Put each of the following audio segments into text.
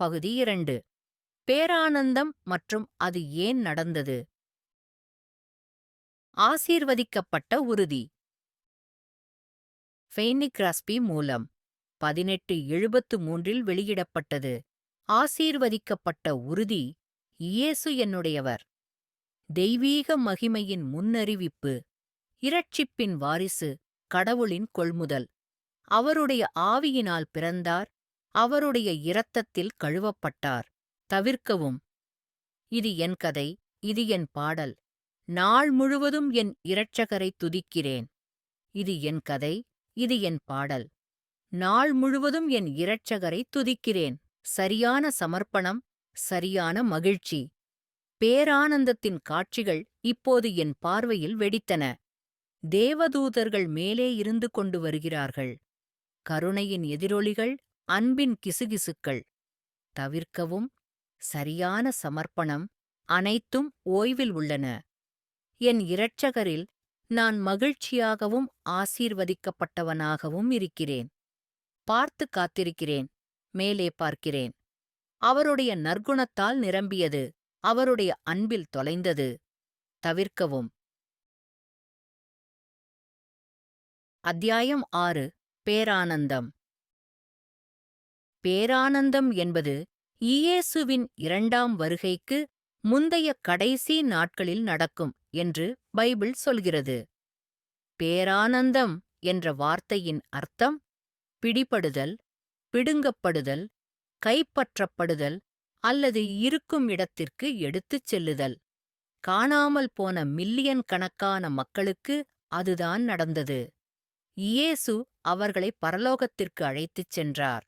பகுதி இரண்டு. பேரானந்தம் மற்றும் அது ஏன் நடந்தது? ஆசீர்வதிக்கப்பட்ட உறுதி. ஃபெய்னிக்ராஸ்பி மூலம் பதினெட்டு எழுபத்து மூன்றில் வெளியிடப்பட்டது. ஆசீர்வதிக்கப்பட்ட உறுதி இயேசு என்னுடையவர். தெய்வீக மகிமையின் முன்னறிவிப்பு. இரட்சிப்பின் வாரிசு கடவுளின் கொள்முதல். அவருடைய ஆவியினால் பிறந்தார் அவருடைய இரத்தத்தில் கழுவப்பட்டார். தவிர்க்கவும். இது என் கதை இது என் பாடல். நாள் முழுவதும் என் இரட்சகரை துதிக்கிறேன். இது என் கதை இது என் பாடல். நாள் முழுவதும் என் இரட்சகரை துதிக்கிறேன். சரியான சமர்ப்பணம் சரியான மகிழ்ச்சி. பேரானந்தத்தின் காட்சிகள் இப்போது என் பார்வையில் வெடித்தன. தேவதூதர்கள் மேலே இருந்து கொண்டு வருகிறார்கள். கருணையின் எதிரொலிகள் அன்பின் கிசுகிசுக்கள். தவிர்க்கவும் சரியான சமர்ப்பணம் அனைத்தும் ஓய்வில் உள்ளன. என் இரட்சகரில் நான் மகிழ்ச்சியாகவும் ஆசீர்வதிக்கப்பட்டவனாகவும் இருக்கிறேன். பார்த்து காத்திருக்கிறேன் மேலே பார்க்கிறேன். அவருடைய நற்குணத்தால் நிரம்பியது அவருடைய அன்பில் தொலைந்தது. தவிர்க்கவும். அத்தியாயம் ஆறு பேரானந்தம். பேரானந்தம் என்பது இயேசுவின் இரண்டாம் வருகைக்கு முந்தைய கடைசி நாட்களில் நடக்கும் என்று பைபிள் சொல்கிறது. பேரானந்தம் என்ற வார்த்தையின் அர்த்தம் பிடிபடுதல் பிடுங்கப்படுதல் கைப்பற்றப்படுதல் அல்லது இருக்கும் இடத்திற்கு எடுத்துச் செல்லுதல். காணாமல் போன மில்லியன் கணக்கான மக்களுக்கு அதுதான் நடந்தது. இயேசு அவர்களை பரலோகத்திற்கு அழைத்துச் சென்றார்.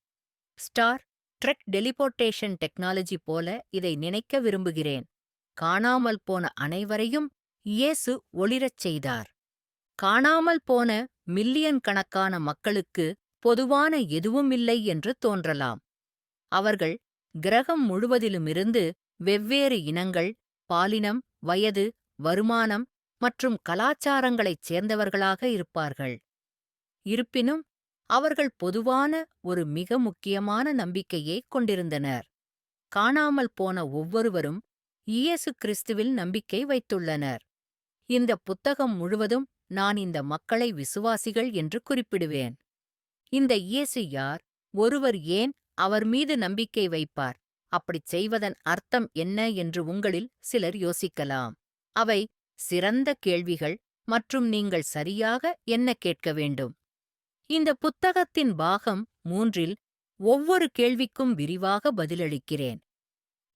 ஸ்டார் ட்ரெக் டெலிபோர்டேஷன் டெக்னாலஜி போல இதை நினைக்க விரும்புகிறேன். காணாமல் போன அனைவரையும் இயேசு ஒளிரச் செய்தார். காணாமல் போன மில்லியன் கணக்கான மக்களுக்கு பொதுவான எதுவுமில்லை என்று தோன்றலாம். அவர்கள் கிரகம் முழுவதிலுமிருந்து வெவ்வேறு இனங்கள் பாலினம் வயது வருமானம் மற்றும் கலாச்சாரங்களைச் சேர்ந்தவர்களாக இருப்பார்கள். இருப்பினும் அவர்கள் பொதுவான ஒரு மிக முக்கியமான நம்பிக்கையே கொண்டிருந்தனர். காணாமல் போன ஒவ்வொருவரும் இயேசு கிறிஸ்துவில் நம்பிக்கை வைத்துள்ளனர். இந்த புத்தகம் முழுவதும் நான் இந்த மக்களை விசுவாசிகள் என்று குறிப்பிடுவேன். இந்த இயேசு யார்? ஒருவர் ஏன் அவர் மீது நம்பிக்கை வைப்பார்? அப்படிச் செய்வதன் அர்த்தம் என்ன என்று உங்களில் சிலர் யோசிக்கலாம். அவை சிறந்த கேள்விகள் மற்றும் நீங்கள் சரியாக என்ன கேட்க வேண்டும்? இந்த புத்தகத்தின் பாகம் மூன்றில் ஒவ்வொரு கேள்விக்கும் விரிவாக பதிலளிக்கிறேன்.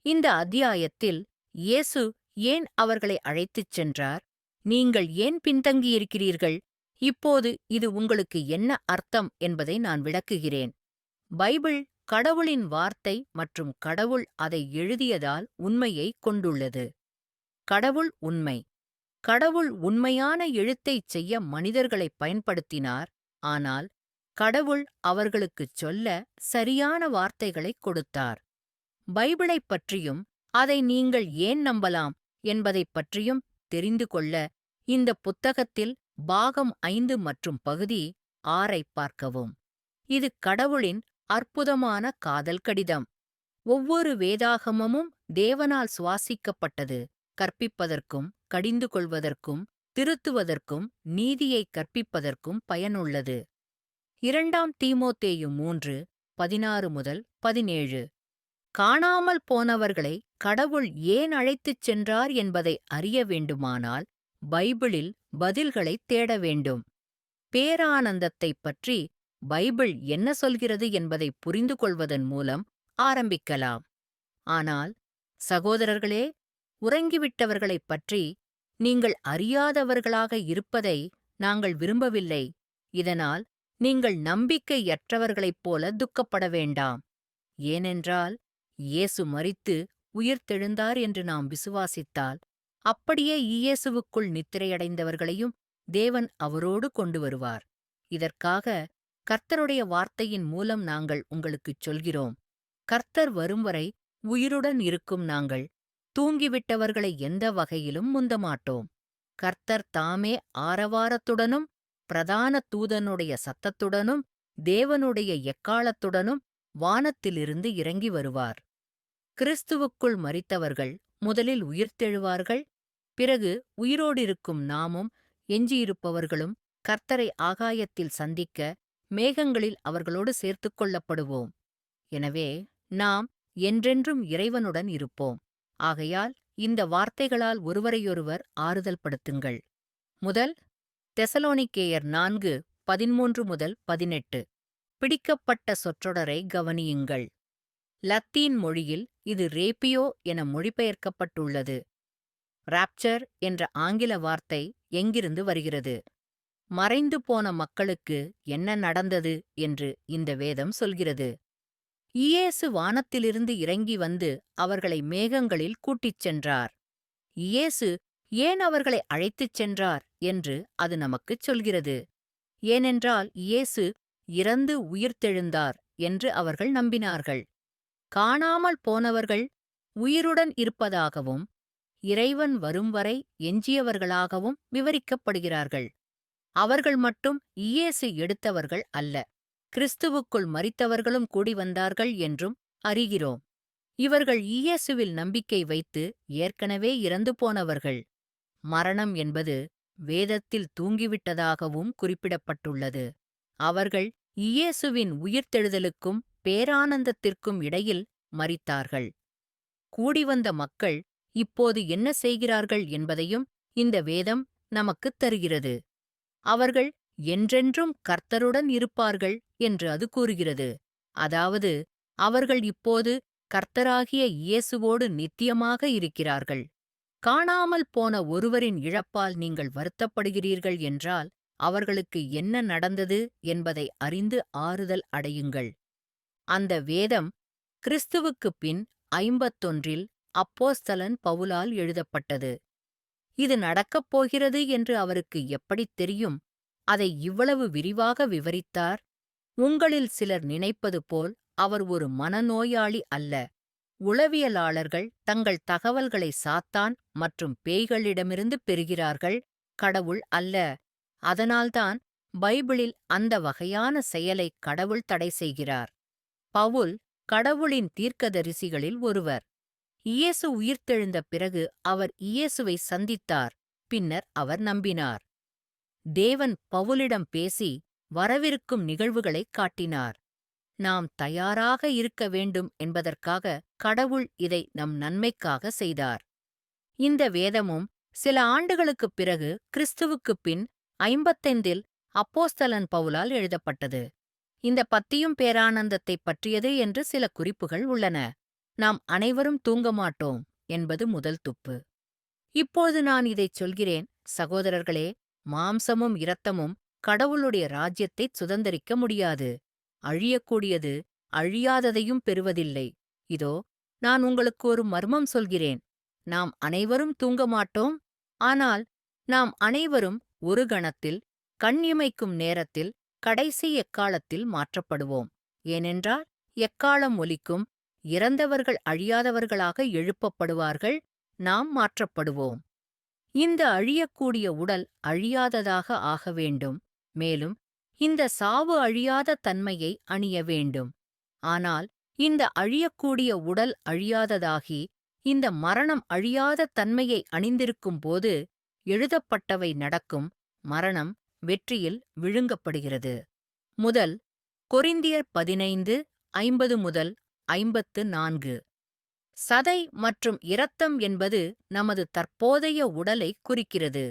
இந்த அத்தியாயத்தில் இயேசு ஏன் அவர்களை அழைத்துச் சென்றார்? நீங்கள் ஏன் பின்தங்கியிருக்கிறீர்கள்? இப்போது இது உங்களுக்கு என்ன அர்த்தம் என்பதை நான் விளக்குகிறேன். பைபிள் கடவுளின் வார்த்தை மற்றும் கடவுள் அதை எழுதியதால் உண்மையை கொண்டுள்ளது. கடவுள் உண்மை. கடவுள் உண்மையான எழுத்தைச் செய்ய மனிதர்களை பயன்படுத்தினார் ஆனால் கடவுள் அவர்களுக்குச் சொல்ல சரியான வார்த்தைகளைக் கொடுத்தார். பைபிளைப் பற்றியும் அதை நீங்கள் ஏன் நம்பலாம் என்பதைப் பற்றியும் தெரிந்து கொள்ள இந்த புத்தகத்தில் பாகம் ஐந்து மற்றும் பகுதி ஆறைப் பார்க்கவும். இது கடவுளின் அற்புதமான காதல் கடிதம். ஒவ்வொரு வேதாகமமும் தேவனால் சுவாசிக்கப்பட்டது. கற்பிப்பதற்கும் கடிந்து கொள்வதற்கும் திருத்துவதற்கும் நீதியைக் கற்பிப்பதற்கும் பயனுள்ளது. இரண்டாம் தீமோத்தேயு மூன்று பதினாறு முதல் பதினேழு. காணாமல் போனவர்களை கடவுள் ஏன் அழைத்துச் சென்றார் என்பதை அறிய வேண்டுமானால் பைபிளில் பதில்களைத் தேட வேண்டும். பேரானந்தத்தைப் பற்றி பைபிள் என்ன சொல்கிறது என்பதை புரிந்து கொள்வதன் மூலம் ஆரம்பிக்கலாம். ஆனால் சகோதரர்களே உறங்கிவிட்டவர்களைப் பற்றி நீங்கள் அறியாதவர்களாக இருப்பதை நாங்கள் விரும்பவில்லை. இதனால் நீங்கள் நம்பிக்கையற்றவர்களைப் போல துக்கப்பட வேண்டாம். ஏனென்றால் இயேசு மரித்து உயிர்த்தெழுந்தார் என்று நாம் விசுவாசித்தால் அப்படியே இயேசுவுக்குள் நித்திரையடைந்தவர்களையும் தேவன் அவரோடு கொண்டு வருவார். இதற்காக கர்த்தருடைய வார்த்தையின் மூலம் நாங்கள் உங்களுக்குச் சொல்கிறோம். கர்த்தர் வரும் வரை உயிருடன் இருக்கும் நாங்கள். தூங்கிவிட்டவர்களை எந்த வகையிலும் முந்தமாட்டோம். கர்த்தர் தாமே ஆரவாரத்துடனும் பிரதான தூதனுடைய சத்தத்துடனும் தேவனுடைய எக்காலத்துடனும் வானத்திலிருந்து இறங்கி வருவார். கிறிஸ்துவுக்குள் மரித்தவர்கள் முதலில் உயிர்த்தெழுவார்கள் பிறகு உயிரோடிருக்கும் நாமும் எஞ்சியிருப்பவர்களும் கர்த்தரை ஆகாயத்தில் சந்திக்க மேகங்களில் அவர்களோடு சேர்த்துக் கொள்ளப்படுவோம். எனவே நாம் என்றென்றும் இறைவனுடன் இருப்போம். ஆகையால் இந்த வார்த்தைகளால் ஒருவரையொருவர் ஆறுதல் படுத்துங்கள் முதல் தெசலோனிக்கேயர் நான்கு பதிமூன்று முதல் பதினெட்டு. பிடிக்கப்பட்ட சொற்றொடரை கவனியுங்கள். லத்தீன் மொழியில் இது ரேப்பியோ என மொழிபெயர்க்கப்பட்டுள்ளது. ராப்சர் என்ற ஆங்கில வார்த்தை எங்கிருந்து வருகிறது? மறைந்து போன மக்களுக்கு என்ன நடந்தது என்று இந்த வேதம் சொல்கிறது. இயேசு வானத்திலிருந்து இறங்கி வந்து அவர்களை மேகங்களில் கூட்டிச் சென்றார். இயேசு ஏன் அவர்களை அழைத்துச் சென்றார்? என்று அது நமக்குச் சொல்கிறது. ஏனென்றால் இயேசு இறந்து உயிர்த்தெழுந்தார் என்று அவர்கள் நம்பினார்கள். காணாமல் போனவர்கள் உயிருடன் இருப்பதாகவும் இறைவன் வரும் வரை எஞ்சியவர்களாகவும் விவரிக்கப்படுகிறார்கள். அவர்கள் மட்டும் இயேசு எடுத்தவர்கள் அல்ல. கிறிஸ்துவுக்குள் மரித்தவர்களும் கூடி வந்தார்கள் என்றும் அறிகிறோம். இவர்கள் இயேசுவில் நம்பிக்கை வைத்து ஏற்கனவே இறந்து போனவர்கள். மரணம் என்பது வேதத்தில் தூங்கிவிட்டதாகவும் குறிப்பிடப்பட்டுள்ளது. அவர்கள் இயேசுவின் உயிர்த்தெழுதலுக்கும் பேரானந்தத்திற்கும் இடையில் மறித்தார்கள் கூடிவந்த மக்கள் இப்போது என்ன செய்கிறார்கள் என்பதையும் இந்த வேதம் நமக்குத் தருகிறது. அவர்கள் என்றென்றும் கர்த்தருடன் இருப்பார்கள் என்று அது கூறுகிறது. அதாவது அவர்கள் இப்போது கர்த்தராகிய இயேசுவோடு நித்தியமாக இருக்கிறார்கள். காணாமல் போன ஒருவரின் இழப்பால் நீங்கள் வருத்தப்படுகிறீர்கள் என்றால் அவர்களுக்கு என்ன நடந்தது என்பதை அறிந்து ஆறுதல் அடையுங்கள். அந்த வேதம் கிறிஸ்துவுக்குப் பின் ஐம்பத்தொன்றில் அப்போஸ்தலன் பவுலால் எழுதப்பட்டது. இது நடக்கப் போகிறது என்று அவருக்கு எப்படித் தெரியும்? அதை இவ்வளவு விரிவாக விவரித்தார்? உங்களில் சிலர் நினைப்பது போல் அவர் ஒரு மனநோயாளி அல்ல. உளவியலாளர்கள் தங்கள் தகவல்களை சாத்தான் மற்றும் பேய்களிடமிருந்து பெறுகிறார்கள் கடவுள் அல்ல. அதனால்தான் பைபிளில் அந்த வகையான செயலை கடவுள் தடை செய்கிறார். பவுல் கடவுளின் தீர்க்கதரிசிகளில் ஒருவர். இயேசு உயிர்த்தெழுந்த பிறகு அவர் இயேசுவை சந்தித்தார் பின்னர் அவர் நம்பினார். தேவன் பவுலிடம் பேசி வரவிருக்கும் நிகழ்வுகளைக் காட்டினார். நாம் தயாராக இருக்க வேண்டும் என்பதற்காக கடவுள் இதை நம் நன்மைக்காக செய்தார். இந்த வேதமும் சில ஆண்டுகளுக்குப் பிறகு கிறிஸ்துவுக்குப் பின் ஐம்பத்தைந்தில் அப்போஸ்தலன் பவுலால் எழுதப்பட்டது. இந்த பத்தியும் பேரானந்தத்தைப் பற்றியது என்று சில குறிப்புகள் உள்ளன. நாம் அனைவரும் தூங்க மாட்டோம் என்பது முதல் துப்பு. இப்போது நான் இதைச் சொல்கிறேன். சகோதரர்களே மாம்சமும் இரத்தமும் கடவுளுடைய ராஜ்யத்தைச் சுதந்தரிக்க முடியாது. அழியக்கூடியது அழியாததையும் பெறுவதில்லை. இதோ நான் உங்களுக்கு ஒரு மர்மம் சொல்கிறேன். நாம் அனைவரும் தூங்க மாட்டோம். ஆனால் நாம் அனைவரும் ஒரு கணத்தில் கண் இமைக்கும் நேரத்தில் கடைசி எக்காலத்தில் மாற்றப்படுவோம். ஏனென்றால் எக்காலம் ஒலிக்கும் இறந்தவர்கள் அழியாதவர்களாக எழுப்பப்படுவார்கள். நாம் மாற்றப்படுவோம். இந்த அழியக்கூடிய உடல் அழியாததாக ஆக வேண்டும். மேலும் இந்த சாவு அழியாத தன்மையை அணிய வேண்டும். ஆனால் இந்த அழியக்கூடிய உடல் அழியாததாகி இந்த மரணம் அழியாத தன்மையை அணிந்திருக்கும் போது எழுதப்பட்டவை நடக்கும். மரணம் வெற்றியில் விழுங்கப்படுகிறது. முதல் கொரிந்தியர் பதினைந்து ஐம்பது முதல் ஐம்பத்து நான்கு. சதை மற்றும் இரத்தம் என்பது நமது தற்போதைய உடலை குறிக்கிறது.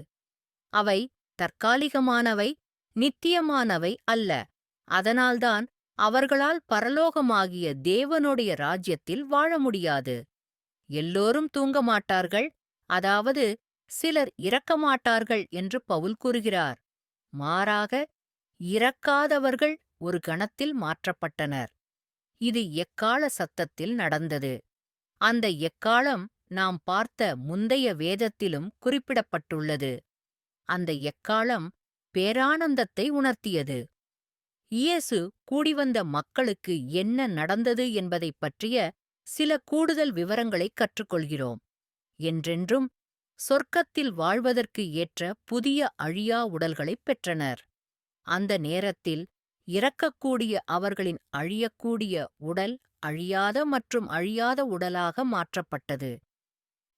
அவை தற்காலிகமானவை நித்தியமானவை அல்ல. அதனால்தான் அவர்களால் பரலோகமாகிய தேவனுடைய ராஜ்யத்தில் வாழ முடியாது. எல்லோரும் தூங்க மாட்டார்கள். அதாவது சிலர் இறக்கமாட்டார்கள் என்று பவுல் கூறுகிறார். மாறாக இறக்காதவர்கள் ஒரு கணத்தில் மாற்றப்பட்டனர். இது எக்கால சத்தத்தில் நடந்தது? அந்த எக்காலம் நாம் பார்த்த முந்தைய வேதத்திலும் குறிப்பிடப்பட்டுள்ளது. அந்த எக்காலம் பேரானந்தத்தை உணர்த்தியது. இயேசு கூடிவந்த மக்களுக்கு என்ன நடந்தது என்பதைப் பற்றிய சில கூடுதல் விவரங்களைக் கற்றுக்கொள்கிறோம். என்றென்றும் சொர்க்கத்தில் வாழ்வதற்கு ஏற்ற புதிய அழியா உடல்களைப் பெற்றனர். அந்த நேரத்தில் இறக்கக்கூடிய அவர்களின் அழியக்கூடிய உடல் அழியாத மற்றும் அழியாத உடலாக மாற்றப்பட்டது.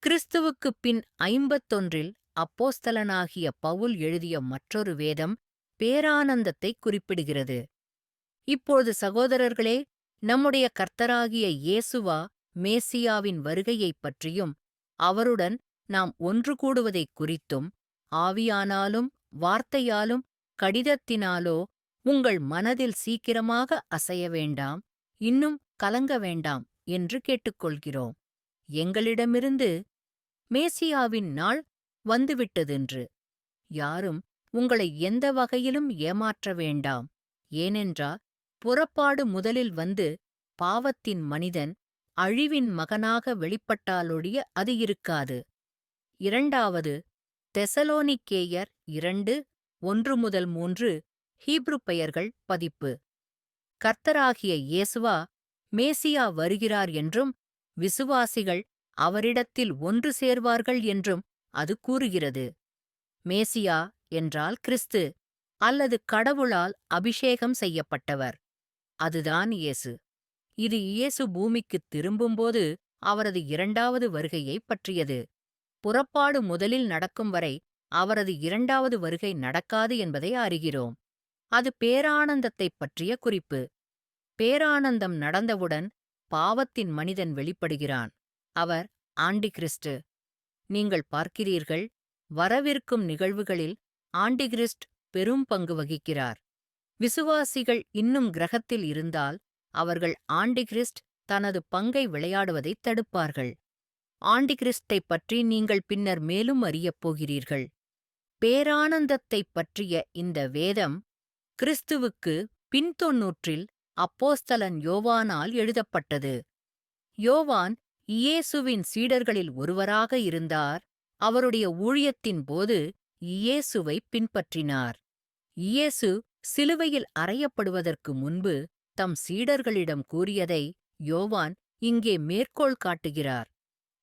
கிறிஸ்துவுக்குப் பின் ஐம்பத்தொன்றில் அப்போஸ்தலனாகிய பவுல் எழுதிய மற்றொரு வேதம் பேரானந்தத்தை குறிப்பிடுகிறது. இப்போது சகோதரர்களே நம்முடைய கர்த்தராகிய இயேசுவா மேசியாவின் வருகையைப் பற்றியும் அவருடன் நாம் ஒன்று கூடுவதைக் குறித்தும் ஆவியானாலும் வார்த்தையாலும் கடிதத்தினாலோ உங்கள் மனதில் சீக்கிரமாக அசைய வேண்டாம். இன்னும் கலங்க வேண்டாம் என்று கேட்டுக்கொள்கிறோம். எங்களிடமிருந்து மேசியாவின் நாள் வந்துவிட்டதென்று. யாரும் உங்களை எந்த வகையிலும் ஏமாற்ற வேண்டாம். ஏனென்றால் புறப்பாடு முதலில் வந்து பாவத்தின் மனிதன் அழிவின் மகனாக வெளிப்பட்டாலொழிய அது இருக்காது. இரண்டாவது தெசலோனிக்கேயர் இரண்டு ஒன்று முதல் மூன்று ஹீப்ரு பெயர்கள் பதிப்பு. கர்த்தராகிய இயேசுவா மேசியா வருகிறார் என்றும் விசுவாசிகள் அவரிடத்தில் ஒன்று சேர்வார்கள் என்றும் அது கூறுகிறது. மேசியா என்றால் கிறிஸ்து அல்லது கடவுளால் அபிஷேகம் செய்யப்பட்டவர். அதுதான் இயேசு. இது இயேசு பூமிக்குத் திரும்பும்போது அவரது இரண்டாவது வருகையைப் பற்றியது. புறப்பாடு முதலில் நடக்கும் வரை அவரது இரண்டாவது வருகை நடக்காது என்பதை அறிகிறோம். அது பேரானந்தத்தைப் பற்றிய குறிப்பு. பேரானந்தம் நடந்தவுடன் பாவத்தின் மனிதன் வெளிப்படுகிறான். அவர் ஆண்டிகிறிஸ்டு நீங்கள் பார்க்கிறீர்கள் வரவிருக்கும் நிகழ்வுகளில் ஆண்டிகிறிஸ்ட் பெரும் பங்கு வகிக்கிறார். விசுவாசிகள் இன்னும் கிரகத்தில் இருந்தால் அவர்கள் ஆண்டிகிறிஸ்ட் தனது பங்கை விளையாடுவதைத் தடுப்பார்கள். ஆண்டிகிறிஸ்டைப் பற்றி நீங்கள் பின்னர் மேலும் அறியப் போகிறீர்கள். பேரானந்தத்தைப் பற்றிய இந்த வேதம் கிறிஸ்துவுக்கு பின்தொன்னூற்றில் அப்போஸ்தலன் யோவானால் எழுதப்பட்டது. யோவான் இயேசுவின் சீடர்களில் ஒருவராக இருந்தார். அவருடைய ஊழியத்தின் போது இயேசுவை பின்பற்றினார். இயேசு சிலுவையில் அறையப்படுவதற்கு முன்பு தம் சீடர்களிடம் கூறியதை யோவான் இங்கே மேற்கோள் காட்டுகிறார்.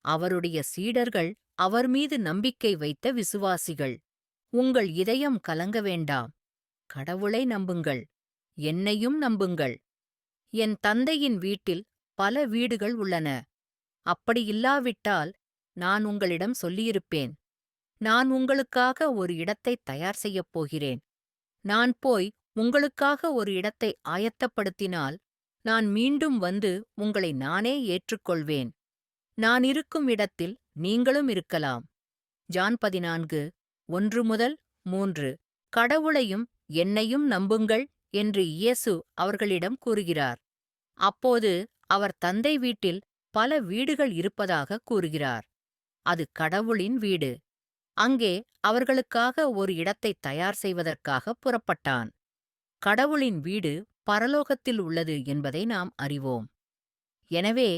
அவருடைய சீடர்கள் அவர் மீது நம்பிக்கை வைத்த விசுவாசிகள். உங்கள் இதயம் கலங்க வேண்டாம். கடவுளை நம்புங்கள். என்னையும் நம்புங்கள். என் தந்தையின் வீட்டில் பல வீடுகள் உள்ளன. அப்படியில்லாவிட்டால் நான் உங்களிடம் சொல்லியிருப்பேன். நான் உங்களுக்காக ஒரு இடத்தை தயார் செய்யப் போகிறேன். நான் போய் உங்களுக்காக ஒரு இடத்தை ஆயத்தப்படுத்தினால் நான் மீண்டும் வந்து உங்களை நானே ஏற்றுக்கொள்வேன். நான் இருக்கும் இடத்தில் நீங்களும் இருக்கலாம். ஜான் பதினான்கு ஒன்று முதல் மூன்று. கடவுளையும் என்னையும் நம்புங்கள். என்று இயேசு அவர்களிடம் கூறுகிறார். அப்போது அவர் தந்தை வீட்டில் பல வீடுகள் இருப்பதாக கூறுகிறார். அது கடவுளின் வீடு. அங்கே அவர்களுக்காக ஒரு இடத்தை தயார் செய்வதற்காக புறப்பட்டான். கடவுளின் வீடு பரலோகத்தில் உள்ளது என்பதை நாம் அறிவோம். எனவே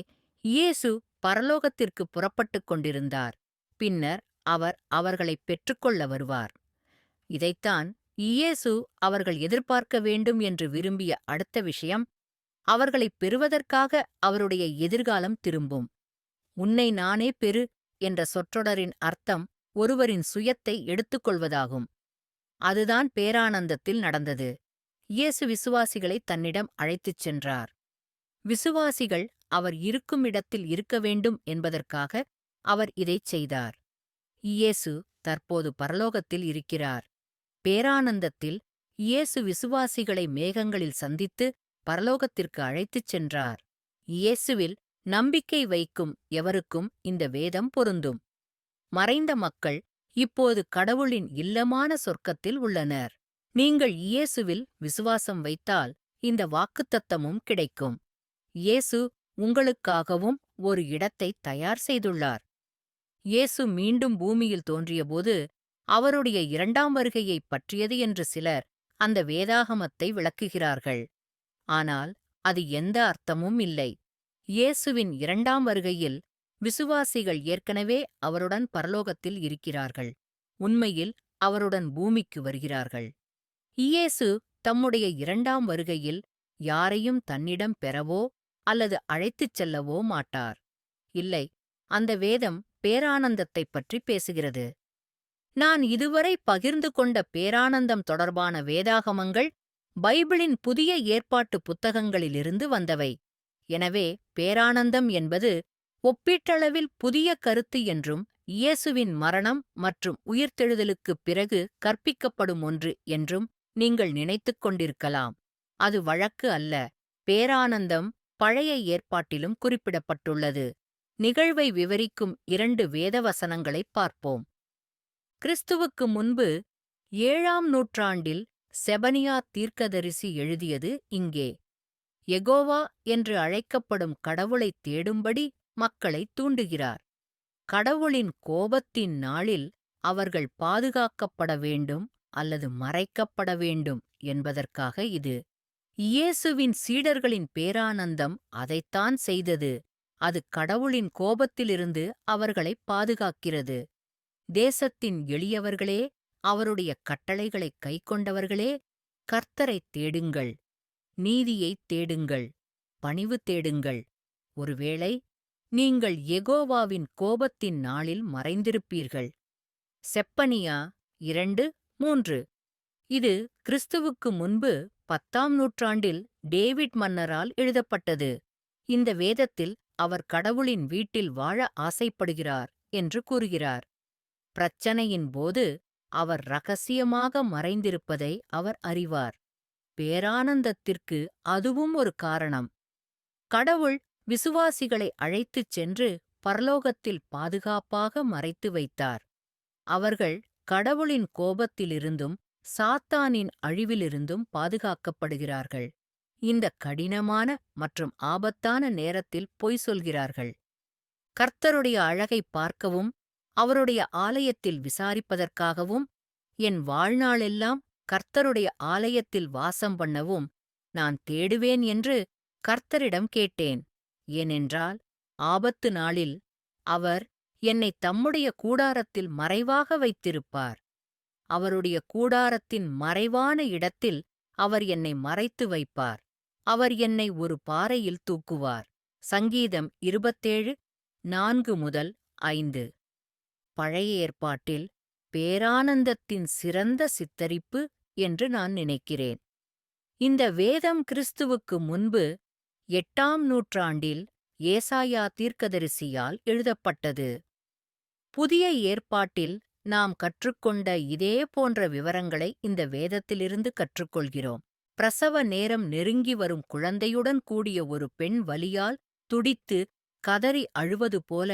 இயேசு பரலோகத்திற்கு புறப்பட்டுக் கொண்டிருந்தார். பின்னர் அவர் அவர்களைப் பெற்றுக்கொள்ள வருவார். இதைத்தான் இயேசு அவர்கள் எதிர்பார்க்க வேண்டும் என்று விரும்பிய அடுத்த விஷயம் அவர்களைப் பெறுவதற்காக அவருடைய எதிர்காலம் திரும்பும். உன்னை நானே பெறு என்ற சொற்றொடரின் அர்த்தம் ஒருவரின் சுயத்தை எடுத்துக்கொள்வதாகும். அதுதான் பேரானந்தத்தில் நடந்தது. இயேசு விசுவாசிகளை தன்னிடம் அழைத்துச் சென்றார். விசுவாசிகள் அவர் இருக்கும் இடத்தில் இருக்க வேண்டும் என்பதற்காக அவர் இதைச் செய்தார். இயேசு தற்போது பரலோகத்தில் இருக்கிறார். பேரானந்தத்தில் இயேசு விசுவாசிகளை மேகங்களில் சந்தித்து பரலோகத்திற்கு அழைத்துச் சென்றார். இயேசுவில் நம்பிக்கை வைக்கும் எவருக்கும் இந்த வேதம் பொருந்தும். மறைந்த மக்கள் இப்போது கடவுளின் இல்லமான சொர்க்கத்தில் உள்ளனர். நீங்கள் இயேசுவில் விசுவாசம் வைத்தால் இந்த வாக்குத்தத்தமும் கிடைக்கும். இயேசு உங்களுக்காகவும் ஒரு இடத்தை தயார் செய்துள்ளார். இயேசு மீண்டும் பூமியில் தோன்றியபோது அவருடைய இரண்டாம் வருகையைப் பற்றியது என்று சிலர் அந்த வேதாகமத்தை விளக்குகிறார்கள். ஆனால் அது எந்த அர்த்தமும் இல்லை. இயேசுவின் இரண்டாம் வருகையில் விசுவாசிகள் ஏற்கனவே அவருடன் பரலோகத்தில் இருக்கிறார்கள். உண்மையில் அவருடன் பூமிக்கு வருகிறார்கள். இயேசு தம்முடைய இரண்டாம் வருகையில் யாரையும் தன்னிடம் பெறவோ அல்லது அழைத்துச் செல்லவோ மாட்டார். இல்லை அந்த வேதம் பேரானந்தத்தைப் பற்றி பேசுகிறது. நான் இதுவரை பகிர்ந்து கொண்ட பேரானந்தம் தொடர்பான வேதாகமங்கள் பைபிளின் புதிய ஏற்பாட்டு புத்தகங்களிலிருந்து வந்தவை. எனவே பேரானந்தம் என்பது ஒப்பீட்டளவில் புதிய கருத்து என்றும் இயேசுவின் மரணம் மற்றும் உயிர்த்தெழுதலுக்குப் பிறகு கற்பிக்கப்படும் ஒன்று என்றும் நீங்கள் நினைத்துக் கொண்டிருக்கலாம். அது வழக்கு அல்ல பேரானந்தம் பழைய ஏற்பாட்டிலும் குறிப்பிடப்பட்டுள்ளது. நிகழ்வை விவரிக்கும் இரண்டு வேதவசனங்களைப் பார்ப்போம். கிறிஸ்துவுக்கு முன்பு ஏழாம் நூற்றாண்டில் செபனியா தீர்க்கதரிசி எழுதியது இங்கே. எகோவா என்று அழைக்கப்படும் கடவுளைத் தேடும்படி மக்களைத் தூண்டுகிறார். கடவுளின் கோபத்தின் நாளில் அவர்கள் பாதுகாக்கப்பட வேண்டும் அல்லது மறைக்கப்பட வேண்டும் என்பதற்காக இது. இயேசுவின் சீடர்களின் பேரானந்தம் அதைத்தான் செய்தது. அது கடவுளின் கோபத்திலிருந்து அவர்களைப் பாதுகாக்கிறது. தேசத்தின் எளியவர்களே அவருடைய கட்டளைகளைக் கைக்கொண்டவர்களே கர்த்தரைத் தேடுங்கள் நீதியைத் தேடுங்கள் பணிவு தேடுங்கள். ஒருவேளை நீங்கள் எகோவாவின் கோபத்தின் நாளில் மறைந்திருப்பீர்கள். செப்பனியா இரண்டு மூன்று. இது கிறிஸ்துவுக்கு முன்பு பத்தாம் நூற்றாண்டில் டேவிட் மன்னரால் எழுதப்பட்டது. இந்த வேதத்தில் அவர் கடவுளின் வீட்டில் வாழ ஆசைப்படுகிறார் என்று கூறுகிறார். பிரச்சனையின் போது அவர் ரகசியமாக மறைந்திருப்பதை அவர் அறிவார். பேரானந்தத்திற்கு அதுவும் ஒரு காரணம். கடவுள் விசுவாசிகளை அழைத்துச் சென்று பரலோகத்தில் பாதுகாப்பாக மறைத்து வைத்தார். அவர்கள் கடவுளின் கோபத்திலிருந்தும் சாத்தானின் அழிவிலிருந்தும் பாதுகாக்கப்படுகிறார்கள். இந்த கடினமான மற்றும் ஆபத்தான நேரத்தில் பொய் சொல்கிறார்கள். கர்த்தருடைய அழகை பார்க்கவும் அவருடைய ஆலயத்தில் விசாரிப்பதற்காகவும் என் வாழ்நாளெல்லாம் கர்த்தருடைய ஆலயத்தில் வாசம் பண்ணவும் நான் தேடுவேன் என்று கர்த்தரிடம் கேட்டேன். ஏனென்றால் ஆபத்து நாளில் அவர் என்னை தம்முடைய கூடாரத்தில் மறைவாக வைத்திருப்பார். அவருடைய கூடாரத்தின் மறைவான இடத்தில் அவர் என்னை மறைத்து வைப்பார். அவர் என்னை ஒரு பாறையில் தூக்குவார். சங்கீதம் இருபத்தேழு நான்கு முதல் ஐந்து. பழைய ஏற்பாட்டில் பேரானந்தத்தின் சிறந்த சித்தரிப்பு என்று நான் நினைக்கிறேன். இந்த வேதம் கிறிஸ்துவுக்கு முன்பு எட்டாம் நூற்றாண்டில் ஏசாயா தீர்க்கதரிசியால் எழுதப்பட்டது. புதிய ஏற்பாட்டில் நாம் கற்றுக்கொண்ட இதே போன்ற விவரங்களை இந்த வேதத்திலிருந்து கற்றுக்கொள்கிறோம். பிரசவ நேரம் நெருங்கி வரும் குழந்தையுடன் கூடிய ஒரு பெண் வலியால் துடித்து கதறி அழுவது போல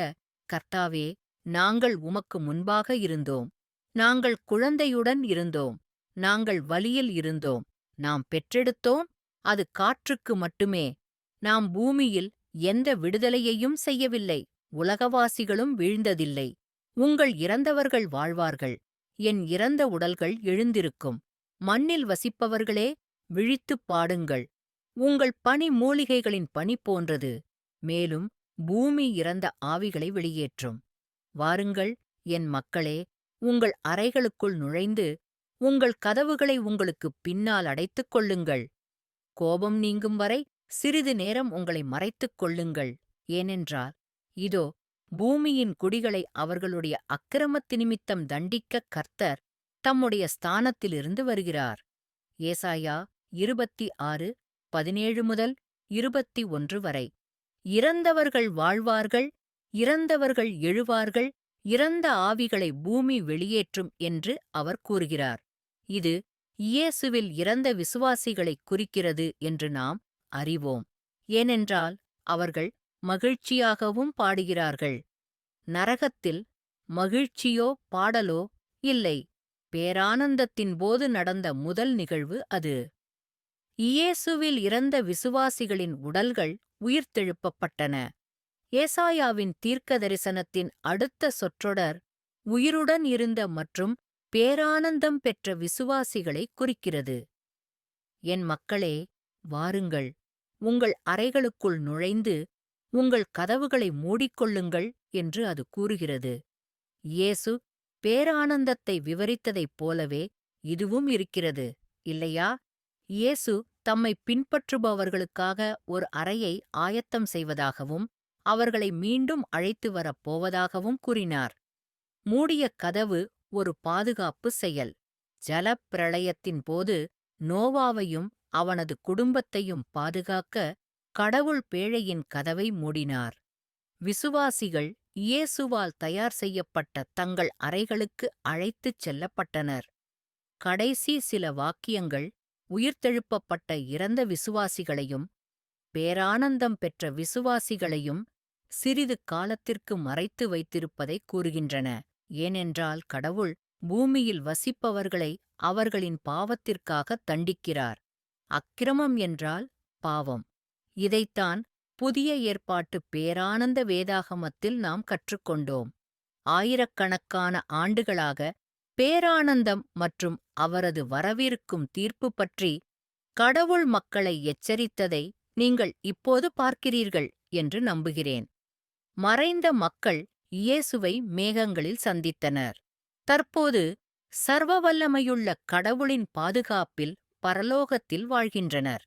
கர்த்தாவே நாங்கள் உமக்கு முன்பாக இருந்தோம். நாங்கள் குழந்தையுடன் இருந்தோம். நாங்கள் வலியில் இருந்தோம். நாம் பெற்றெடுத்தோம். அது காற்றுக்கு மட்டுமே. நாம் பூமியில் எந்த விடுதலையையும் செய்யவில்லை. உலகவாசிகளும் வீழ்ந்ததில்லை. உங்கள் இறந்தவர்கள் வாழ்வார்கள். என் இறந்த உடல்கள் எழுந்திருக்கும். மண்ணில் வசிப்பவர்களே விழித்துப் பாடுங்கள். உங்கள் பனி மூலிகைகளின் பனி போன்றது. மேலும் பூமி இறந்த ஆவிகளை வெளியேற்றும். வாருங்கள் என் மக்களே உங்கள் அறைகளுக்குள் நுழைந்து உங்கள் கதவுகளை உங்களுக்குப் பின்னால் அடைத்துக் கொள்ளுங்கள். கோபம் நீங்கும் வரை சிறிது நேரம் உங்களை மறைத்துக் கொள்ளுங்கள். ஏனென்றால் இதோ பூமியின் குடிகளை அவர்களுடைய அக்கிரமத்து நிமித்தம் தண்டிக்க கர்த்தர் தம்முடைய ஸ்தானத்திலிருந்து வருகிறார். ஏசாயா இருபத்தி ஆறு பதினேழு முதல் இருபத்தி ஒன்று வரை. இறந்தவர்கள் வாழ்வார்கள் இறந்தவர்கள் எழுவார்கள் இறந்த ஆவிகளை பூமி வெளியேற்றும் என்று அவர் கூறுகிறார். இது இயேசுவில் இறந்த விசுவாசிகளைக் குறிக்கிறது என்று நாம் அறிவோம். ஏனென்றால் அவர்கள் மகிழ்ச்சியாகவும் பாடுகிறார்கள். நரகத்தில் மகிழ்ச்சியோ பாடலோ இல்லை. பேரானந்தத்தின் போது நடந்த முதல் நிகழ்வு அது. இயேசுவில் இறந்த விசுவாசிகளின் உடல்கள் உயிர்த்தெழுப்பப்பட்டன. ஏசாயாவின் தீர்க்க தரிசனத்தின் அடுத்த சொற்றொடர் உயிருடன் இருந்த மற்றும் பேரானந்தம் பெற்ற விசுவாசிகளை குறிக்கிறது. என் மக்களே வாருங்கள். உங்கள் அறைகளுக்குள் நுழைந்து உங்கள் கதவுகளை மூடிக்கொள்ளுங்கள் என்று அது கூறுகிறது. இயேசு பேரானந்தத்தை விவரித்ததைப் போலவே இதுவும் இருக்கிறது. இல்லையா? இயேசு தம்மை பின்பற்றுபவர்களுக்காக ஒரு அறையை ஆயத்தம் செய்வதாகவும் அவர்களை மீண்டும் அழைத்து வரப் போவதாகவும் கூறினார். மூடிய கதவு ஒரு பாதுகாப்பு செயல். ஜலப்பிரளயத்தின் போது நோவாவையும் அவனது குடும்பத்தையும் பாதுகாக்க கடவுள் பேழையின் கதவை மூடினார். விசுவாசிகள் இயேசுவால் தயார் செய்யப்பட்ட தங்கள் அறைகளுக்கு அழைத்துச் செல்லப்பட்டனர். கடைசி சில வாக்கியங்கள் உயிர்த்தெழுப்பப்பட்ட இறந்த விசுவாசிகளையும் பேரானந்தம் பெற்ற விசுவாசிகளையும் சிறிது காலத்திற்கு மறைத்து வைத்திருப்பதைக் கூறுகின்றன. ஏனென்றால் கடவுள் பூமியில் வசிப்பவர்களை அவர்களின் பாவத்திற்காக தண்டிக்கிறார். அக்கிரமம் என்றால் பாவம். இதைத்தான் புதிய ஏற்பாட்டு பேரானந்த வேதாகமத்தில் நாம் கற்றுக்கொண்டோம். ஆயிரக்கணக்கான ஆண்டுகளாக பேரானந்தம் மற்றும் அவரது வரவிருக்கும் தீர்ப்பு பற்றி கடவுள் மக்களை எச்சரித்ததை நீங்கள் இப்போது பார்க்கிறீர்கள் என்று நம்புகிறேன். மறைந்த மக்கள் இயேசுவை மேகங்களில் சந்தித்தனர். தற்போது சர்வவல்லமையுள்ள கடவுளின் பாதுகாப்பில் பரலோகத்தில் வாழ்கின்றனர்.